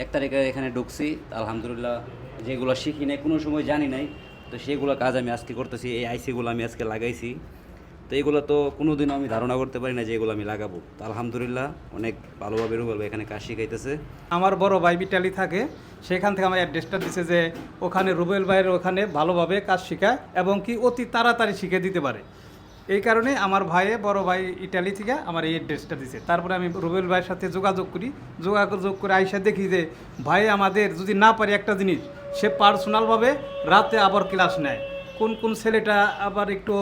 এক তারিখে এখানে ঢুকছি, আলহামদুলিল্লাহ যেগুলো শিখি নাই, কোনো সময় জানি নাই। তো সেগুলো কাজ আমি আজকে করতেছি, এই আইসিগুলো আমি আজকে লাগাইছি। তো এগুলো তো কোনোদিনও আমি ধারণা করতে পারি না যে এগুলো আমি লাগাবো। আলহামদুলিল্লাহ অনেক ভালোভাবে রুবেল এখানে কাজ শিখাইতেছে। আমার বড় ভাই বিটালি থাকে, সেখান থেকে আমার অ্যাড্রেসটা দিছে যে ওখানে রুবেল ভাইয়ের ওখানে ভালোভাবে কাজ শেখায় এবং কি অতি তাড়াতাড়ি শিখে দিতে পারে। এই কারণে আমার ভাইয়ে বড় ভাই ইটালি থেকে আমার এই অ্যাড্রেসটা দিছে। তারপরে আমি রুবেল ভাইয়ের সাথে যোগাযোগ করি। যোগাযোগ করে আইসা দেখি যে ভাই আমাদের যদি না পারে একটা জিনিস সে পার্সোনালভাবে রাতে আবার ক্লাস নেয়। কোন কোন ছেলেটা আবার একটু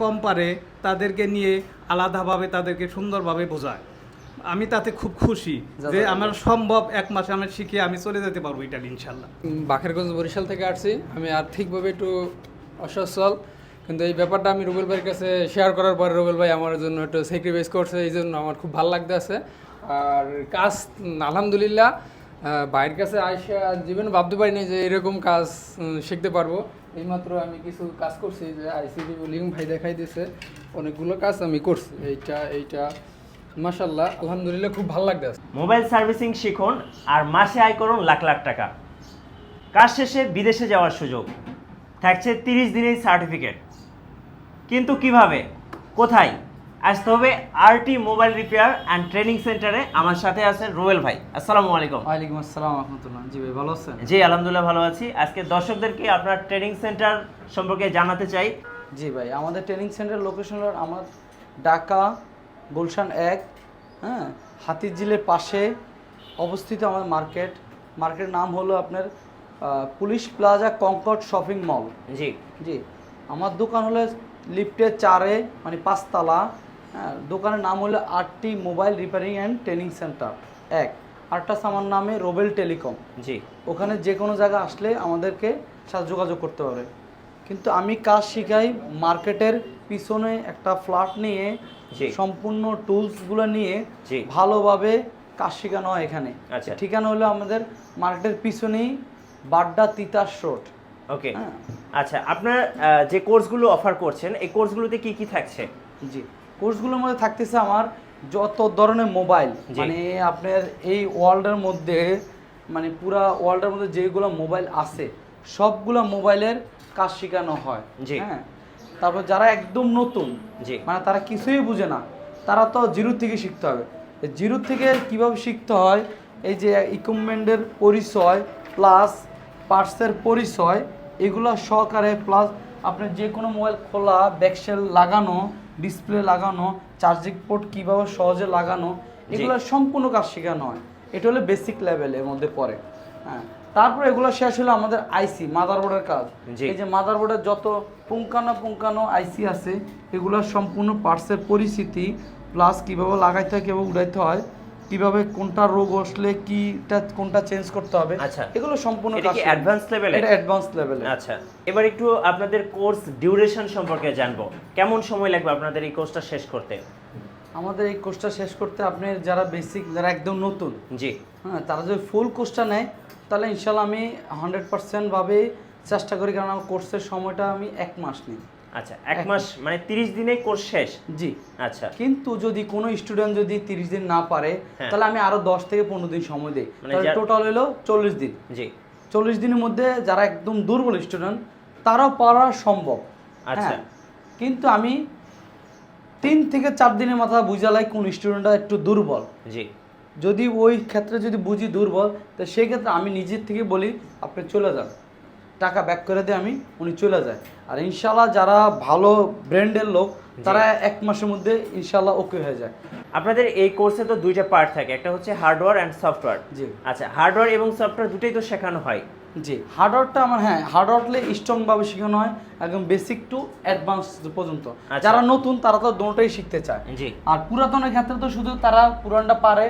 কম পারে তাদেরকে নিয়ে আলাদাভাবে তাদেরকে সুন্দরভাবে বোঝায়। আমি তাতে খুব খুশি যে আমার সম্ভব এক মাসে আমি শিখে আমি চলে যেতে পারব ইটালি ইনশাল্লাহ। উম, বাকেরগঞ্জ বরিশাল থেকে আসছি। আমি আর্থিকভাবে একটু অসচ্ছল। কিন্তু এই ব্যাপারটা আমি রুবেল ভাইয়ের কাছে শেয়ার করার পরে রুবেল ভাই আমার জন্য একটু স্যাক্রিফাইস করছে, এই জন্য আমার খুব ভালো লাগতে আছে আর কাজ আলহামদুলিল্লাহ ভাইয়ের কাছে আইসা জীবনে ভাবতে পারিনি যে এরকম কাজ শিখতে পারব। এইমাত্র আমি কিছু কাজ করছি, যে আইসিডি লিঙ্ক ভাই দেখাই দিয়েছে অনেকগুলো কাজ আমি করছি, এইটা এইটা। মাসাল্লাহ আলহামদুলিল্লাহ খুব ভালো লাগতে আছে মোবাইল সার্ভিসিং শিখুন আর মাসে আয় করুন লাখ লাখ টাকা। কাজ শেষে বিদেশে যাওয়ার সুযোগ। থাকছে তিরিশ দিনের সার্টিফিকেট। কিন্তু কীভাবে? কোথায়? আসতে হবে RT mobile repair and training সেন্টারে আমার সাথে আছেন রোয়েল ভাই। আসসালামু আলাইকুম। ওয়ালাইকুম আসসালাম রহমতুল্লাহ। জি ভাই ভালো আছেন? জি আলহামদুলিল্লাহ ভালো আছি। আজকে দর্শকদেরকে আপনার ট্রেনিং সেন্টার সম্পর্কে জানাতে চাই। জি ভাই আমাদের ট্রেনিং সেন্টার লোকেশন হলো আমার ঢাকা গুলশান এক হ্যাঁ? হাতিঝিলের পাশে অবস্থিত আমাদের মার্কেট। মার্কেটের নাম হলো আপনার police plaza Concord shopping mall. জি। জি। আমার দোকান হলো লিফটের চারে মানে পাঁচতলা হ্যাঁ দোকানের নাম হলো RT mobile repairing and training center এক আরটা আমার নামে রোবেল টেলিকম জি ওখানে যে কোনো জায়গা আসলে আমাদেরকে সাথে যোগাযোগ করতে পারে কিন্তু আমি কাজ শিখাই মার্কেটের পিছনে একটা ফ্ল্যাট নিয়ে। সম্পূর্ণ টুলসগুলো নিয়ে। ভালোভাবে কাজ শেখানো হয় এখানে আচ্ছা। ঠিকানা হলো আমাদের মার্কেটের পিছনেই বাড্ডা তিতাস রোড ওকে হ্যাঁ। আচ্ছা আপনার যে কোর্সগুলো অফার করছেন এই কোর্সগুলোতে কি কি থাকছে? জি। কোর্সগুলোর মধ্যে থাকতেছে আমার যত ধরনের মোবাইল। মানে আপনার এই ওয়ার্ল্ডের মধ্যে মানে পুরা ওয়ার্ল্ডের মধ্যে যেগুলো মোবাইল আছে সবগুলো মোবাইলের কাজ শেখানো হয়। হ্যাঁ? তারপর যারা একদম নতুন জি। মানে তারা কিছুই বুঝে না তারা তো জিরো থেকে শিখতে হবে। জিরো থেকে কীভাবে শিখতে হয়? এই যে ইকুইপমেন্টের পরিচয় প্লাস পার্টসের পরিচয় এগুলো সহকারে প্লাস আপনার যে কোনো মোবাইল খোলা ব্যাকসেল লাগানো ডিসপ্লে লাগানো চার্জিং পোর্ট কীভাবে সহজে লাগানো এগুলো সম্পূর্ণ কাজ শেখানো হয় এটা হলো বেসিক লেভেলের মধ্যে পড়ে। হ্যাঁ। তারপর এগুলো শেষ হলো আমাদের আইসি মাদারবোর্ডের কাজ। এই যে মাদারবোর্ডের যত পুঙ্কানো পুঙ্কানো আইসি আছে এগুলোর সম্পূর্ণ পার্টসের পরিস্থিতি প্লাস কীভাবে লাগাইতে হয় কীভাবে উড়াইতে হয় কীভাবে কোনটা রোগ আসলে কিটা কোনটা চেঞ্জ করতে হবে আচ্ছা। এগুলো সম্পূর্ণ এটা কি। অ্যাডভান্স লেভেলে এটা অ্যাডভান্স লেভেলে আচ্ছা। এবার একটু আপনাদের কোর্স ডিউরেশন সম্পর্কে জানব। কেমন সময় লাগবে আপনাদের এই কোর্সটা শেষ করতে? আমাদের এই কোর্সটা শেষ করতে আপনি যারা বেসিক যারা একদম নতুন জি। হ্যাঁ তারা যদি ফুল কোর্সটা নেয় তাহলে ইনশাল্লাহ আমি হান্ড্রেড পার্সেন্টভাবে চেষ্টা করি কারণ আমার কোর্সের সময়টা আমি এক মাস নিই। আচ্ছা এক মাস মানে তিরিশ দিনে কোর্স শেষ? জি। আচ্ছা। কিন্তু যদি কোনো স্টুডেন্ট যদি তিরিশ দিন না পারে হ্যাঁ। তাহলে আমি আরও দশ থেকে পনেরো দিন সময় দিই। মানে তাহলে টোটাল হলো চল্লিশ দিন। জি। চল্লিশ দিনের মধ্যে যারা একদম দুর্বল স্টুডেন্ট তারাও পারা সম্ভব। আচ্ছা। হ্যাঁ কিন্তু আমি তিন থেকে চার দিনের মাথা বুঝালাই কোন স্টুডেন্টটা একটু দুর্বল। জি। যদি ওই ক্ষেত্রে যদি বুঝি দুর্বল তো সেই ক্ষেত্রে আমি নিজের থেকে বলি আপনি চলে যান। টাকা ব্যাক করে দিয়ে আমি উনি চলে যায়। আর ইনশাল্লাহ যারা ভালো ব্র্যান্ডের লোক তারা এক মাসের মধ্যে ইনশাল্লাহ ওকে হয়ে যায়। আপনাদের এই কোর্সে তো দুইটা পার্ট থাকে একটা হচ্ছে হার্ডওয়্যার অ্যান্ড সফটওয়্যার জি। আচ্ছা হার্ডওয়্যার এবং সফটওয়্যার দুটোই তো শেখানো হয়। জি। হার্ডওয়ারটা আমার হ্যাঁ হার্ডওয়্যারলে স্ট্রংভাবে শেখানো হয় একদম বেসিক টু অ্যাডভান্স পর্যন্ত। আচ্ছা। যারা নতুন তারা তো দুটোটাই শিখতে চায়। জি। আর পুরাতনের ক্ষেত্রে তো শুধু তারা পুরানটা পারে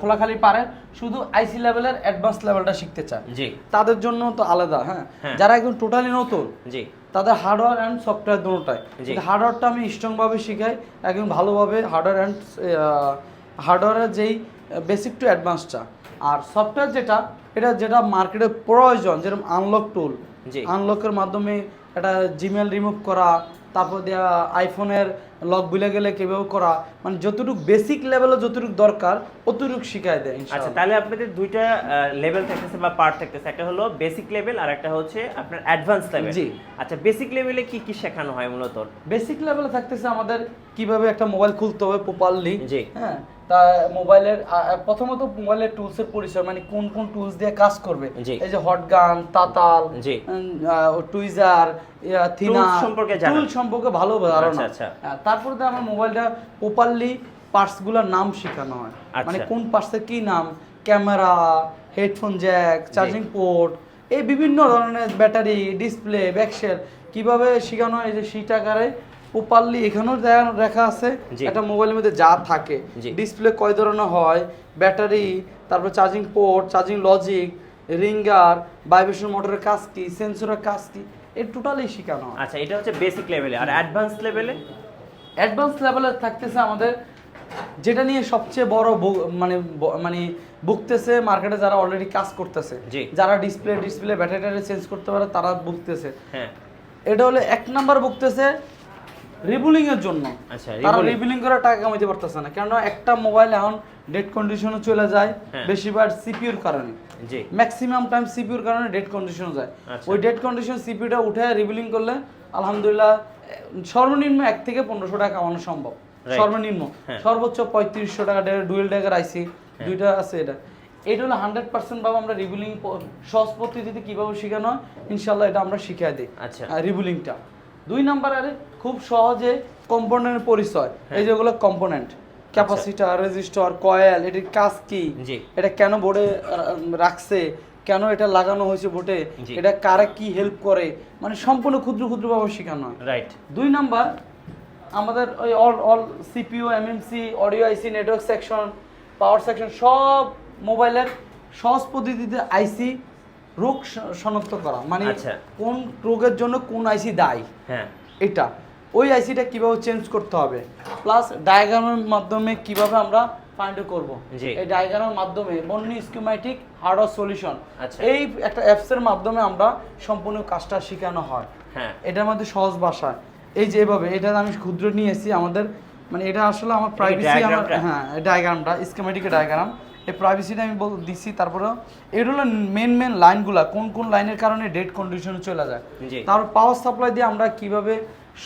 খোলাখালি পারে শুধু আইসি লেভেলের অ্যাডভান্স লেভেলটা শিখতে চায়। জি। তাদের জন্য তো আলাদা হ্যাঁ। হ্যাঁ। যারা একদম টোটালি নতুন জি। তাদের হার্ডওয়্যার অ্যান্ড সফটওয়্যার দুটোটাই। জি। হার্ডওয়্যারটা আমি স্ট্রংভাবে শিখাই একদম ভালোভাবে হার্ডওয়্যার অ্যান্ড হার্ডওয়্যারের যেই বেসিক টু অ্যাডভান্সটা আর সফটওয়্যার যেটা এটা যেটা মার্কেটে প্রয়োজন যেরকম আনলক টুল। আনলকের মাধ্যমে একটা জিমেল রিমুভ করা তারপর দেওয়া আইফোনের লক বুলে গেলে কীভাবে করা মানে যতটুকু বেসিক লেভেলে যতটুকু দরকার অতটুকু শিখায় দেয় আচ্ছা তাহলে আপনাদের দুইটা লেভেল থাকতেছে বা পার্ট থাকতেছে একটা হলো বেসিক লেভেল আর একটা হচ্ছে আপনার অ্যাডভান্স লেভেল জি। আচ্ছা বেসিক লেভেলে কি কি শেখানো হয় মূলত বেসিক লেভেলে থাকতেছে আমাদের কীভাবে একটা মোবাইল খুলতে হবে প্রপারলি জি। হ্যাঁ তা মোবাইলের প্রথমত মোবাইলের টুলসের পরিচয় মানে কোন কোন টুলস দিয়ে কাজ করবে। এই যে হট গান তাতাল। টুইজার থিনা সম্পর্কে জানা। টুল সম্পর্কে ভালো ধারণা আচ্ছা, আচ্ছা। হ্যাঁ, তারপরে তো আমার মোবাইলটা প্রপারলি পার্টসগুলোর নাম শেখানো হয়। আচ্ছা। মানে কোন পার্টসের কি নাম? Camera headphone jack charging port এই বিভিন্ন ধরনের ব্যাটারি ডিসপ্লে ব্যাকসেল কীভাবে শেখানো হয় এই যে সিট আকারে প্রপারলি এখানেও রেখা আছে। একটা মোবাইলের মধ্যে যা থাকে। ডিসপ্লে কয় ধরনের হয়? ব্যাটারি তারপর charging port charging logic ringer vibration মোটরের কাজ কি সেন্সরের কাজ কি এর টোটালি শেখানো হয়। আচ্ছা এটা হচ্ছে বেসিক লেভেলে আর অ্যাডভান্স লেভেলে অ্যাডভান্স লেভেলে থাকতেছে আমাদের যেটা নিয়ে সবচেয়ে বড় মানে মানে ভুগতেছে মার্কেটে যারা অলরেডি কাজ করতেছে যারা ডিসপ্লে ডিসপ্লে ব্যাটারি চেঞ্জ করতে পারে তারা ভুগতেছে। হ্যাঁ। এটা হলো এক নাম্বার ভুগতেছে রিবুলিং এর জন্য। আচ্ছা, তারা রিবুলিং করে টাকা কামাইতে পারতেছে না কেননা একটা মোবাইল এখন ডেট কন্ডিশনে চলে যায় হ্যাঁ। বেশিরভাগ সিপিউর কারণে। জি। ম্যাক্সিমাম টাইম সিপিউর কারণে ডেট কন্ডিশনে যায়। আচ্ছা। ওই ডেট কন্ডিশন সিপিউটা উঠে রিবুলিং করলে আলহামদুলিল্লাহ সর্বনিম্ন এক থেকে পনেরোশো টাকা কামানো সম্ভব। সর্বনিম্ন। হ্যাঁ। সর্বোচ্চ পঁয়ত্রিশশো টাকা ডুয়েল ডেকার আইসি দুইটা আছে এটা। এটা হলো হান্ড্রেড পার্সেন্ট ভাবে আমরা রিবিলিং সহজ পদ্ধতিতে কীভাবে শেখানো হয় ইনশাল্লাহ এটা আমরা শিখিয়ে দিই। আচ্ছা। রিবিলিংটা দুই নাম্বার আরে খুব সহজে কম্পোনেন্টের পরিচয়। হ্যাঁ। এই যেগুলো কম্পোনেন্ট ক্যাপাসিটার রেজিস্টার কয়েল এটির কাজ কি? এটা কেন বোর্ডে রাখছে? কেন এটা লাগানো হয়েছে জি। এটা কারে কি হেল্প করে? মানে সম্পূর্ণ ক্ষুদ্র ক্ষুদ্রভাবে শেখানো। হয় রাইট দুই নাম্বার আমাদের ওই all all CPU MMC audio IC network section power section সব মোবাইলের সহজ পদ্ধতিতে আইসি রোগ শনাক্ত করা। মানে আচ্ছা। কোন রোগের জন্য কোন আইসি দায়ী? হ্যাঁ। এটা। ওই আইসিটা কীভাবে চেঞ্জ করতে হবে? প্লাস ডায়াগ্রামের মাধ্যমে কীভাবে আমরা ফাইন্ড করব। এই ডায়াগ্রামের মাধ্যমে বন্যি স্কিম্যাটিক হার্ডওয়্যার সলিউশন আচ্ছা। এই একটা অ্যাপসের মাধ্যমে আমরা সম্পূর্ণ কাজটা শেখানো হয়। হ্যাঁ। এটার মধ্যে সহজ ভাষা। এই যে এভাবে এটা আমি ক্ষুদ্র নিয়ে এসেছি আমাদের মানে এটা আসলে আমার প্রাইভেসি আমার? হ্যাঁ ডায়াগ্রামটা স্কিমেটিকের ডায়াগ্রাম এই প্রাইভেসিটা আমি বল দিচ্ছি তারপরে এগুলো হলো মেন মেন লাইনগুলা কোন কোন লাইনের কারণে ডেট কন্ডিশনে চলে যায়। তারপর পাওয়ার সাপ্লাই দিয়ে আমরা কীভাবে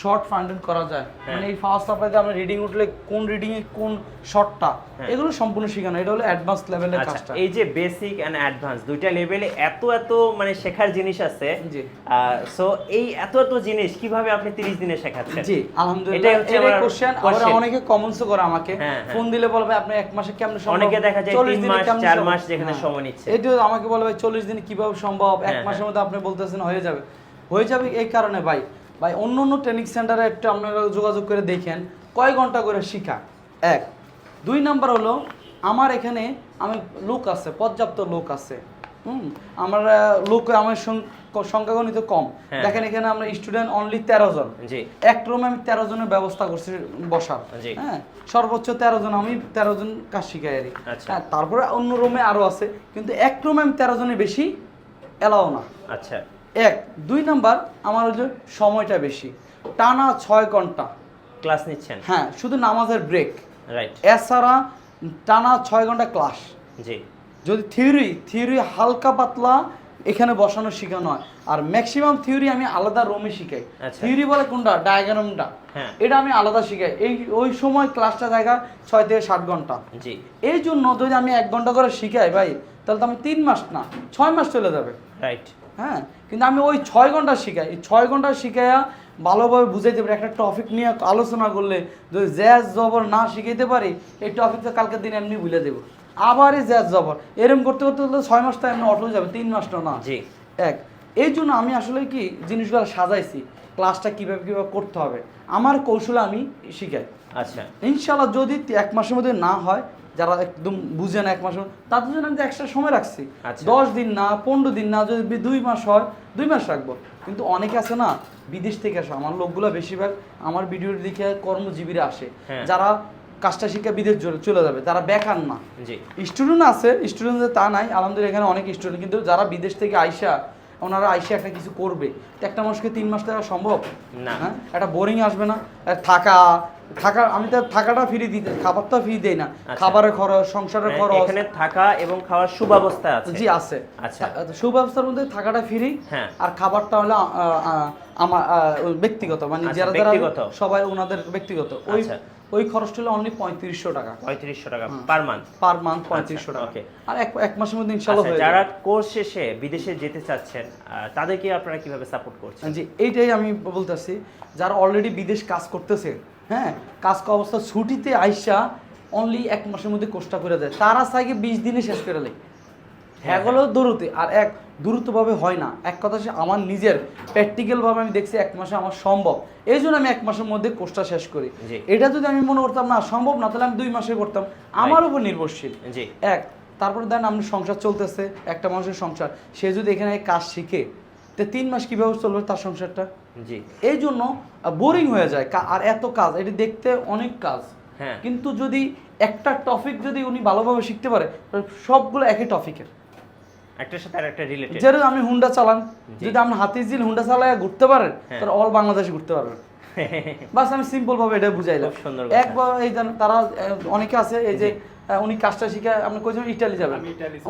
শর্ট ফাইন্ডিং করা যায় হ্যাঁ। মানে এই পাওয়ার সাপ্লাই দিয়ে আমরা রিডিং উঠলে কোন রিডিং এ কোন শর্টটা হ্যাঁ। এগুলো সম্পূর্ণ শেখানো এটা হলো অ্যাডভান্স লেভেলের আচ্ছা কাজটা এই যে বেসিক এন্ড অ্যাডভান্স দুইটা লেভেলে এত এত মানে শেখার জিনিস আছে জি। সো এই এত এত জিনিস কীভাবে আপনি 30 দিনে শেখাচ্ছেন জি আলহামদুলিল্লাহ এটাই হচ্ছে আমার কোশ্চেন। আবার অনেকে কমেন্টসও করে আমাকে হ্যাঁ। ফোন দিলে বলবে আপনি এক মাসে কেমন সম্ভব অনেকে দেখা যায় 40 তিন দিনে মাস, কেমনে চার মাস যেখানে। সময় নিচ্ছে। এইটা আমাকে বলবে ভাই চল্লিশ দিনে কীভাবে সম্ভব এক মাসের। মধ্যে আপনি বলতেছেন হয়ে যাবে হয়ে যাবে এই কারণে ভাই ভাই অন্য অন্য ট্রেনিং সেন্টারে একটু আপনারা যোগাযোগ করে দেখেন। কয় ঘণ্টা করে শিখা? এক। দুই নাম্বার হলো আমার এখানে আমি লোক আছে পর্যাপ্ত লোক আছে। হুম? আমার লোক আমার সং- সংখ্যা গণিত কম। হ্যাঁ। দেখেন এখানে আমরা স্টুডেন্ট অনলি তেরো জন। এক রুমে আমি তেরো জনের ব্যবস্থা করছি বসার। হ্যাঁ? সর্বোচ্চ তেরো জন আমি তেরো জন কাজ শিখাই আর আচ্ছা। হ্যাঁ তারপরে অন্য রুমে আরও আছে। কিন্তু এক রুমে আমি তেরো জনের বেশি এলাও না। আচ্ছা। এক। দুই নাম্বার আমার ওই যে সময়টা বেশি। টানা ছয় ঘণ্টা। ক্লাস নিচ্ছেন? হ্যাঁ শুধু নামাজের ব্রেক। রাইট। এছাড়া টানা ছয় ঘণ্টা ক্লাস। জি। যদি থিওরি থিওরি হালকা পাতলা এখানে বসানো শেখানো হয়। আর ম্যাক্সিমাম থিওরি আমি আলাদা রুমে শিখাই। আচ্ছা। থিওরি বলে কোনটা? ডায়াগ্রামটা। হ্যাঁ। এটা আমি আলাদা শিখাই। এই ওই সময় ক্লাসটা জায়গা ছয় থেকে ষাট ঘণ্টা। জি। এই জন্য যদি আমি এক ঘণ্টা করে শিখাই ভাই তাহলে তো আমি তিন মাস না ছয় মাস চলে যাবে। রাইট। হ্যাঁ? কিন্তু আমি ওই ছয় ঘণ্টা শিখাই। এই ছয় ঘণ্টা শিখাইয়া ভালোভাবে বুঝাইতে পারি। একটা টপিক নিয়ে আলোচনা করলে যদি জ্যাজ জবর না শিখাইতে পারি এই টপিকটা কালকের দিন এমনি ভুলে দেবো আবার এই জ্যাজ জবর। এরম করতে করতে করতে ছয় মাস তো এমনি অটো যাবে তিন মাসটা না। জি। এক এই জন্য আমি আসলে কি জিনিসগুলো সাজাইছি ক্লাসটা কীভাবে কীভাবে করতে হবে আমার কৌশলে আমি শিখাই। আচ্ছা। ইনশাল্লাহ যদি এক মাসের মধ্যে না হয় যারা একদম বুঝে না এক মধ্যে, তাদের জন্য আমি এক্সট্রা সময় রাখছি। আচ্ছা। দশ দিন না পনেরো দিন না যদি দুই মাস হয় দুই মাস রাখব। কিন্তু অনেকে আছে না বিদেশ থেকে আসে। আমার লোকগুলো বেশিরভাগ আমার ভিডিওর দিকে কর্মজীবীরা আসে। হ্যাঁ। যারা কাজটা শিক্ষা বিদেশ চলে- যাবে তারা বেকার না। স্টুডেন্ট আছে স্টুডেন্টদের তা নাই। আলহামদুলিল্লাহ এখানে অনেক স্টুডেন্ট কিন্তু যারা বিদেশ থেকে আইসা ওনারা আইসা একটা কিছু করবে। একটা মানুষকে তিন মাস টাকা সম্ভব? না। হ্যাঁ? একটা বোরিং আসবে না। থাকা থাকা আমি তো থাকাটা ফ্রি দিতে খাবারটা ফ্রি দেই না। আচ্ছা। খাবারের খরচ সংসারের মানে খরচ। এখানে থাকা এবং খাওয়ার সুব্যবস্থা আছে। জি আছে। আচ্ছা। সুব্যবস্থার মধ্যে থাকাটা ফ্রি। হ্যাঁ। আর খাবারটা হলো আমার ব্যক্তিগত। মানে আচ্ছা, যারা যারা সবাই ওনাদের ব্যক্তিগত। ওই আচ্ছা। ওই খরচটা হলো অনলি পঁয়ত্রিশশো টাকা। পঁয়ত্রিশশো টাকা পার মান্থ পার মান্থ পঁয়ত্রিশশো টাকা. আর এক এক মাসের মধ্যে ইনশাল্লাহ হয়ে যারা কোর্স শেষে বিদেশে যেতে চাচ্ছেন তাদেরকে আপনারা কীভাবে সাপোর্ট করছেন? জি এইটাই আমি বলতেছি। যারা অলরেডি বিদেশ কাজ করতেছে হ্যাঁ কাজ করা অবস্থা ছুটিতে আইসা অনলি এক মাসের মধ্যে কোর্সটা করে দেয়। তারা চাইকে বিশ দিনে শেষ করে লেয় হ্যাঁ, এগুলো দূরতে আর এক দূরত্বভাবে হয় না। এক কথা সে আমার নিজের প্র্যাকটিক্যালভাবে আমি দেখছি এক মাসে আমার সম্ভব। এই জন্য আমি এক মাসের মধ্যে কোর্সটা শেষ করি। এটা যদি আমি মনে করতাম না সম্ভব না তাহলে আমি দুই মাসে করতাম। আমার উপর নির্ভরশীল। এক তারপরে দেন আপনার সংসার চলতেছে একটা মানুষের সংসার। সে যদি এখানে কাজ শিখে তো তিন মাস কীভাবে চলবে তার সংসারটা? জি। এই জন্য বোরিং হয়ে যায় আর এত কাজ এটি দেখতে অনেক কাজ। হ্যাঁ। কিন্তু যদি একটা টপিক যদি উনি ভালোভাবে শিখতে পারে সবগুলো একই টপিকের একটার সাথে আর একটা রিলেটেড যেরকম আপনি হুন্ডা চালান যদি আপনি হাতিঝিল হুন্ডা চালায় ঘুরতে পারেন হ্যাঁ। তাহলে অল বাংলাদেশ ঘুরতে পারবেন। বাস আমি সিম্পল ভাবে এটা বুঝাইলাম। সুন্দর একবার এই তারা অনেকে আছে এই যে উনি কাজটা শিখে আপনি কইছেন ইটালি যাবেন।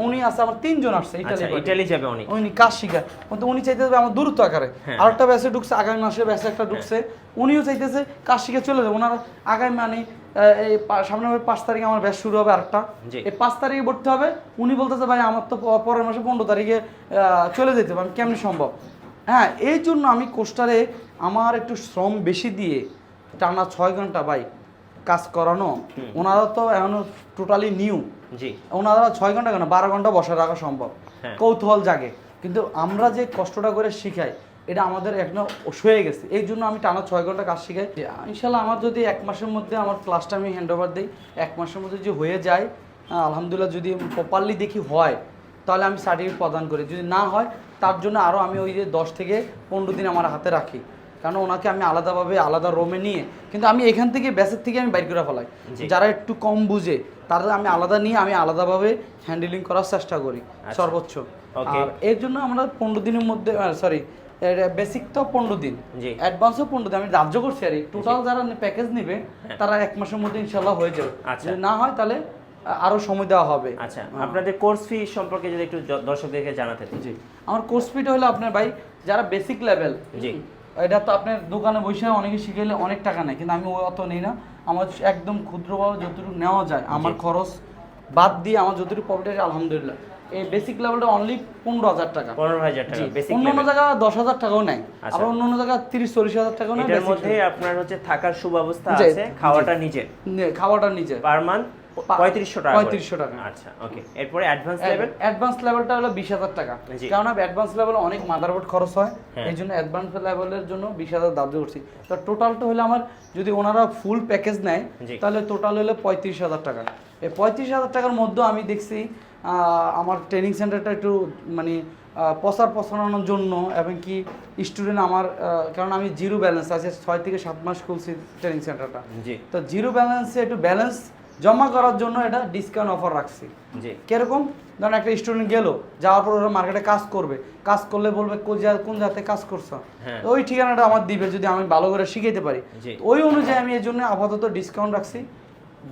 উনি আছে আমার তিনজন আসছে আচ্ছা ইটালি ইটালি যাবে অনেক উনি কাজ শিখায় কিন্তু উনি চাইতেছে আমার দূরত্ব আকারে। হ্যাঁ। আরেকটা ব্যাচে ঢুকছে আগামী মাসে ব্যাচে একটা ঢুকছে। উনিও চাইতেছে কাজ শিখে চলে যাবে। ওনার আগামী মানে এই সামনে মাসে পাঁচ তারিখে আমার ব্যাচ শুরু হবে আরেকটা। এই পাঁচ তারিখে ভর্তি হবে। উনি বলতেছে ভাই আমার তো পরের মাসে পনেরো তারিখে আহ, চলে যেতে হবে। আমি কেমনি সম্ভব? হ্যাঁ এই জন্য আমি কোস্টারে আমার একটু শ্রম বেশি দিয়ে টানা ছয় ঘণ্টা ভাই কাজ করানো ওনারা তো এখনও টোটালি নিউ জি। ওনারা ছয় ঘণ্টা কেন? বারো ঘণ্টা বসে রাখা সম্ভব। হ্যাঁ। কৌতূহল জাগে। কিন্তু আমরা যে কষ্টটা করে শিখাই এটা আমাদের এখনও হয়ে গেছে। এই জন্য আমি টানা ছয় ঘণ্টা কাজ শিখাই। ইনশাল্লাহ আমার যদি এক মাসের মধ্যে আমার ক্লাসটা আমি হ্যান্ড ওভার দিই এক মাসের মধ্যে যদি হয়ে যায় আলহামদুলিল্লাহ যদি প্রপারলি দেখি হয় তাহলে আমি সার্টিফিকেট প্রদান করি। যদি না হয় তার জন্য আরও আমি ওই যে দশ থেকে পনেরো দিন আমার হাতে রাখি। কারণ ওনাকে আমি আলাদাভাবে আলাদা রোমে নিয়ে কিন্তু আমি এখান থেকে ব্যাসের থেকে আমি বাইর করে ফেলাই। যারা একটু কম বুঝে তাদের আমি আলাদা নিয়ে আমি আলাদাভাবে হ্যান্ডেলিং করার চেষ্টা করি আচ্ছা। সর্বোচ্চ। আর এর জন্য আমরা পনেরো দিনের মধ্যে সরি বেসিক তো পনেরো দিন। অ্যাডভান্সও পনেরো দিন। আমি রাজ্য করছি আর টোটাল যারা প্যাকেজ নেবে তারা এক মাসের মধ্যে ইনশাল্লাহ হয়ে যাবে। আচ্ছা। যদি না হয় তাহলে আহ, আরও সময় দেওয়া হবে। আচ্ছা। হ্যাঁ। আপনাদের কোর্স ফি সম্পর্কে যদি একটু দর্শকদেরকে জানাতে জি। আমার কোর্স ফিটা হলো আপনার ভাই যারা বেসিক লেভেল জি। এটা তো আপনার দোকানে বসে অনেকে শিখাইলে অনেক টাকা নেয় কিন্তু আমি অত নেই না। আমার একদম ক্ষুদ্রভাবে যতটুকু নেওয়া যায় আমার খরচ বাদ দিয়ে আমার যতটুকু প্রফিট আছে আলহামদুলিল্লাহ। এই বেসিক লেভেলটা অনলি পনেরো হাজার টাকা। পনেরো হাজার টাকা অন্য অন্য জায়গা দশ হাজার টাকাও নেয় আচ্ছা। আবার অন্য অন্য জায়গা তিরিশ চল্লিশ হাজার টাকাও নেয় basic মধ্যে আপনার হচ্ছে থাকার সুব্যবস্থা আছে খাওয়াটা নিজের। খাওয়াটা নিজে পার মান্থ পঁয়ত্রিশশো টাকা পঁয়ত্রিশশো টাকা। আচ্ছা ওকে এরপরে অ্যাডভান্স লেভেল অ্যাডভান্স লেভেলটা হলো বিশ হাজার টাকা। কারণ অ্যাডভান্স লেভেলে অনেক মাদারবোর্ড খরচ হয়। হ্যাঁ। এই জন্য অ্যাডভান্স লেভেলের জন্য বিশ হাজার দাবি করছি তো টোটালটা হলে আমার যদি ওনারা ফুল প্যাকেজ নেয় তাহলে টোটাল হলো পঁয়ত্রিশ হাজার টাকা। এই পঁয়ত্রিশ হাজার টাকার মধ্যে আমি দেখছি আমার ট্রেনিং সেন্টারটা একটু মানে প্রচার প্রসারণের জন্য এবং কি স্টুডেন্ট আমার কারণ আমি জিরো ব্যালেন্স আছে ছয় থেকে সাত মাস খুলছি ট্রেনিং সেন্টারটা তো জিরো ব্যালেন্সে একটু ব্যালেন্স জমা করার জন্য এটা ডিসকাউন্ট অফার রাখছি। জি। কীরকম? ধরেন একটা স্টুডেন্ট গেল যাওয়ার পর ওরা মার্কেটে কাজ করবে। কাজ করলে বলবে কোন জাতে কাজ করছ? হ্যাঁ। ওই ঠিকানাটা আমার দিবে যদি আমি ভালো করে শিখাইতে পারি। ওই অনুযায়ী আমি এর জন্য আপাতত ডিসকাউন্ট রাখছি।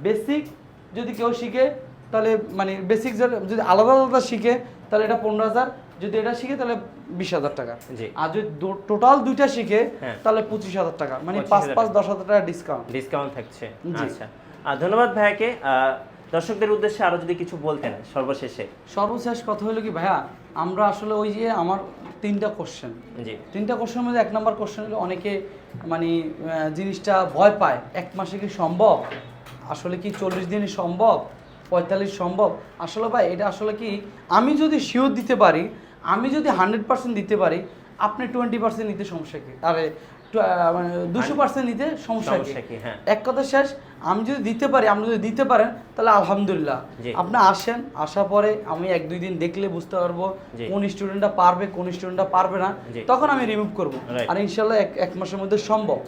বেসিক যদি কেউ শিখে তাহলে মানে বেসিক যদি আলাদা আলাদা শিখে তাহলে এটা পনেরো হাজার। যদি এটা শিখে তাহলে বিশ হাজার টাকা। আর যদি টোটাল দুইটা শিখে হ্যাঁ। তাহলে পঁচিশ হাজার টাকা। মানে পাঁচ পাঁচ দশ হাজার টাকা ডিসকাউন্ট ডিসকাউন্ট থাকছে। আচ্ছা। ধন্যবাদ ভাইয়াকে। দর্শকদের উদ্দেশ্যে আরও যদি কিছু বলতেন সর্বশেষে। সর্বশেষ কথা হলো কি ভাইয়া আমরা আসলে ওই যে আমার তিনটা কোশ্চেন জি। তিনটা কোশ্চেনের মধ্যে এক নম্বর কোশ্চেন হলো অনেকে মানে জিনিসটা ভয় পায়। এক মাসে কি সম্ভব? আসলে কি চল্লিশ দিনই সম্ভব? পঁয়তাল্লিশ সম্ভব? আসলে ভাই এটা আসলে কি আমি যদি শিওর দিতে পারি আমি যদি হান্ড্রেড পার্সেন্ট দিতে পারি আপনি টোয়েন্টি পার্সেন্ট নিতে সমস্যা কি? আরে মানে দুশো পার্সেন্ট নিতে সমস্যা কি? হ্যাঁ। এক কথা শেষ আমি যদি দিতে পারি আপনি যদি দিতে পারেন তাহলে আলহামদুলিল্লাহ। আপনি আসেন আসার পরে আমি এক দুই দিন দেখলে বুঝতে পারব কোন স্টুডেন্টটা পারবে কোন স্টুডেন্টটা পারবে না। তখন আমি রিমুভ করব। আর ইনশাল্লাহ এক এক মাসের মধ্যে সম্ভব।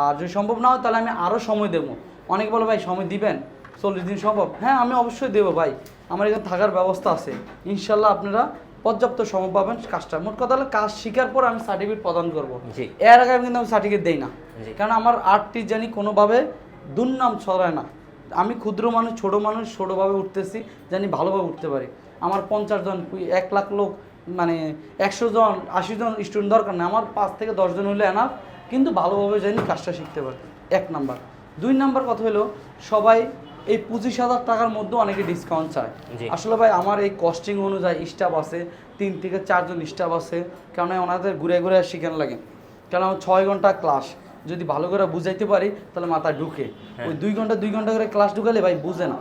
আর যদি সম্ভব না হয় তাহলে আমি আরও সময় দেবো। অনেক বলে ভাই সময় দিবেন? চল্লিশ দিন সম্ভব? হ্যাঁ আমি অবশ্যই দেবো ভাই। আমার এখানে থাকার ব্যবস্থা আছে। ইনশাল্লাহ আপনারা পর্যাপ্ত সময় পাবেন কাজটা। মোট কথা হলো কাজ শিকার পর আমি সার্টিফিকেট প্রদান করব। এর আগে আমি কিন্তু আমি সার্টিফিকেট দেই না। কারণ আমার আর্টটি জানি কোনোভাবে দুর্নাম ছড়ায় না। আমি ক্ষুদ্র মানুষ ছোট মানুষ ছোটোভাবে উঠতেছি জানি ভালোভাবে উঠতে পারি। আমার পঞ্চাশ জন এক লাখ লোক মানে একশো জন আশি জন স্টুডেন্ট দরকার নেই। আমার পাঁচ থেকে দশ জন হলে এনাফ কিন্তু ভালোভাবে জানি কাজটা শিখতে পারি এক নাম্বার। দুই নাম্বার কথা হলো সবাই এই পঁচিশ হাজার টাকার মধ্যে অনেকে ডিসকাউন্ট চায়। আসলে ভাই আমার এই কস্টিং অনুযায়ী স্টাফ আছে তিন থেকে চারজন স্টাফ আছে কারণ ওনাদের ঘুরে ঘুরে শিখানো লাগে। কারণ ছয় ঘণ্টা ক্লাস যদি ভালো করে বুঝাইতে পারি তাহলে মাথা ঢুকে। ওই দুই ঘণ্টা দুই ঘণ্টা করে ক্লাস ঢুকালে ভাই বুঝে না।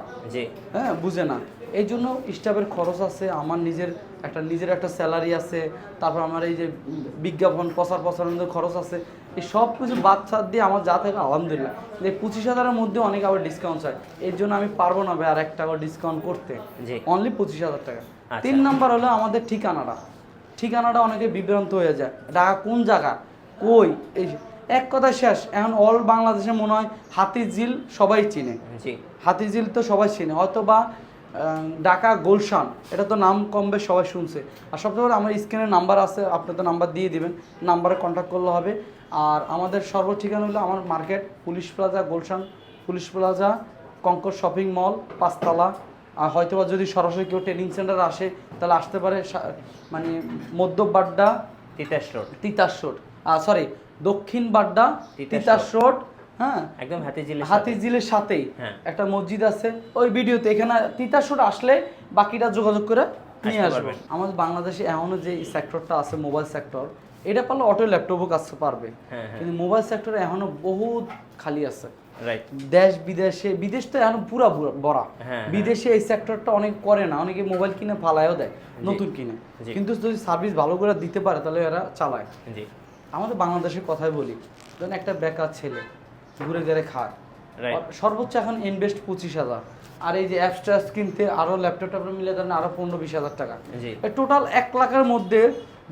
হ্যাঁ বুঝে না। এই জন্য স্টাফের খরচ আছে আমার নিজের একটা নিজের একটা স্যালারি আছে তারপর আমার এই যে বিজ্ঞাপন প্রচার প্রচারণের খরচ আছে এই সব কিছু ছাড় দিয়ে আমার যা থাকে আলহামদুলিল্লাহ। এই পঁচিশ হাজারের মধ্যে অনেক আবার ডিসকাউন্ট চাই এর জন্য আমি পারব না ভাই আর এক টাকা ডিসকাউন্ট করতে। অনলি পঁচিশ হাজার টাকা। আচ্ছা। তিন নাম্বার হলো আমাদের ঠিকানাটা। ঠিকানাটা অনেকে বিভ্রান্ত হয়ে যায়। ঢাকা কোন জায়গা? কই? এই এক কথা শেষ। এখন অল বাংলাদেশে মনে হয় হাতিঝিল সবাই চিনে। হাতিঝিল তো সবাই চিনে। হয়তো বা ঢাকা গুলশান এটা তো নাম কম বেশ সবাই শুনছে। আর সবচেয়ে আমার স্ক্রিনে নাম্বার আছে আপনি তো নাম্বার দিয়ে দিবেন নাম্বারে কন্ট্যাক্ট করলে হবে। আর আমাদের সর্ব ঠিকানা হলো আমার market police plaza Gulshan police plaza Concord shopping mall পাঁচতলা। আর হয়তো বা যদি সরাসরি কেউ ট্রেনিং সেন্টার আসে তাহলে আসতে পারে মানে Madhyabadda Titas road Titas road sorry Dakshin Badda Titas road হ্যাঁ? একদম হাতি জিলে হাতিঝিলের সাথেই। হ্যাঁ। একটা মসজিদ আছে ওই ভিডিওতে। এখানে তিতাসুর আসলে বাকিটা যোগাযোগ করে নিয়ে আসতে আমাদের বাংলাদেশে এখনও যে সেক্টরটা আছে মোবাইল সেক্টর এটা পারলে অটো ল্যাপটপও কাজ পারবে। হ্যাঁ, হ্যাঁ। কিন্তু মোবাইল সেক্টরে এখনও বহুত খালি আছে। দেশ বিদেশে বিদেশ তো এখন পুরা বুড়া- বিদেশে এই সেক্টরটা অনেক করে না অনেকে মোবাইল কিনে ফালায়ও দেয় নতুন কিনে। কিন্তু যদি সার্ভিস ভালো করে দিতে পারে তাহলে এরা চালায়। আমাদের বাংলাদেশের কথাই বলি। ধরেন একটা বেকার ছেলে ঘুরে ঘুরে খায়। সর্বোচ্চ এখন ইনভেস্ট পঁচিশ হাজার। আর এই যে অ্যাপস ট্যাপস কিনতে আরও ল্যাপটপ ট্যাপটপ মিলে ধরেন আরও পনেরো বিশ হাজার টাকা। টোটাল এক লাখের মধ্যে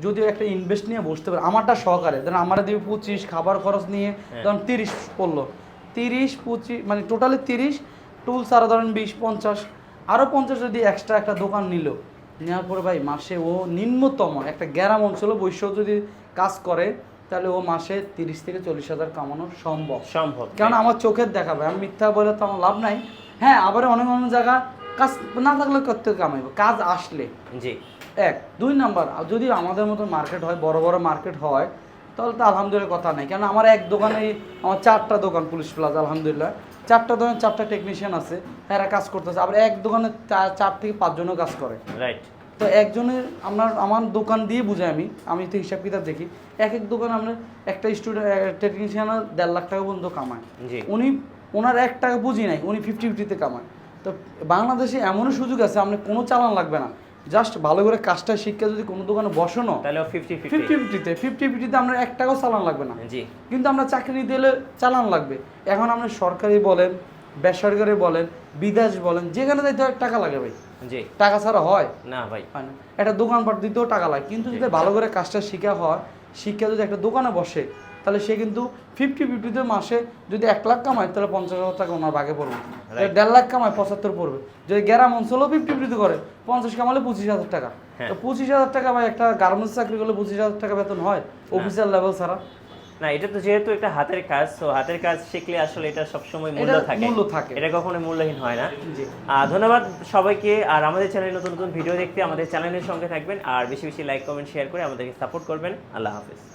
যদি একটা ইনভেস্ট নিয়ে বসতে পারে আমারটা সহকারে। ধরেন আমার দিবে পঁচিশ খাবার খরচ নিয়ে ধরেন তিরিশ পড়ল। তিরিশ পঁচিশ মানে টোটালি তিরিশ টুলস আরও ধরেন বিশ পঞ্চাশ। আরও পঞ্চাশ যদি এক্সট্রা একটা দোকান নিল। নেওয়ার পরে ভাই মাসে ও নিম্নতম একটা গ্রাম অঞ্চলে বৈশ্য যদি কাজ করে তাহলে ও মাসে তিরিশ থেকে চল্লিশ হাজার কামানো সম্ভব। সম্ভব। কারণ আমার চোখের দেখাবে আমি মিথ্যা বলে তো আমার লাভ নাই। হ্যাঁ আবার অনেক অনেক জায়গা কাজ না থাকলে করতে কামাইব। কাজ আসলে। জি। এক। দুই নাম্বার যদি আমাদের মতো মার্কেট হয় বড় বড় মার্কেট হয় তাহলে তো আলহামদুলিল্লাহ কথা নেই। কারণ আমার এক দোকানে আমার চারটা দোকান পুলিশ প্লাজা আলহামদুলিল্লাহ। চারটা দোকানে চারটা টেকনিশিয়ান আছে এরা কাজ করতেছে। আবার এক দোকানে চার চার থেকে পাঁচজনও কাজ করে। রাইট। তো একজনের আপনার আমার দোকান দিয়ে বুঝাই আমি আমি তো হিসাব কিতাব দেখি। এক এক দোকানে আপনার একটা স্টুডেন্ট টেকনিশিয়ানের দেড় লাখ টাকা পর্যন্ত কামায়। উনি ওনার এক টাকা পুঁজি নাই উনি ফিফটি ফিফটিতে কামায়। তো বাংলাদেশে এমনও সুযোগ আছে আপনি কোনো চালান লাগবে না। জাস্ট ভালো করে কাজটা শিক্ষা যদি কোনো দোকানে বসানো তাহলে ফিফটি ফিফটি ফিফটি ফিফটিতে ফিফটি ফিফটিতে আমরা এক টাকাও চালান লাগবে না। জি। কিন্তু আমরা চাকরি দিলে চালান লাগবে। এখন আপনি সরকারি বলেন বেসরকারি বলেন বিদেশ বলেন যেখানে যাইতে টাকা লাগে ভাই। জি। টাকা ছাড়া হয়? না ভাই। হয় না। একটা দোকানপাট দিতেও টাকা লাগে। কিন্তু যদি ভালো করে কাজটা শেখা হয় শিক্ষা যদি একটা দোকানে বসে তাহলে সে কিন্তু ফিফটি ফিফটিতে মাসে যদি এক লাখ কামায় তাহলে পঞ্চাশ হাজার টাকা ওনার ভাগে পড়বে। দেড় লাখ কামায় পঁচাত্তর পড়বে। যদি গ্রাম অঞ্চলেও ফিফটি ফিফটি করে পঞ্চাশ কামালে পঁচিশ হাজার টাকা। হ্যাঁ। তো পঁচিশ হাজার টাকা ভাই একটা গার্মেন্টস চাকরি করলে পঁচিশ হাজার টাকা বেতন হয়? অফিসিয়াল লেভেল ছাড়া। না এটা তো যেহেতু একটা হাতের কাজ তো হাতের কাজ শিখলে আসলে এটা সবসময় মূল্য থাকে। মূল্য থাকে। এটা কখনো মূল্যহীন হয় না। আর ধন্যবাদ সবাইকে আর আমাদের চ্যানেলে নতুন নতুন ভিডিও দেখতে আমাদের চ্যানেলের সঙ্গে থাকবেন আর বেশি বেশি লাইক কমেন্ট শেয়ার করে আমাদেরকে সাপোর্ট করবেন। আল্লাহ হাফিজ।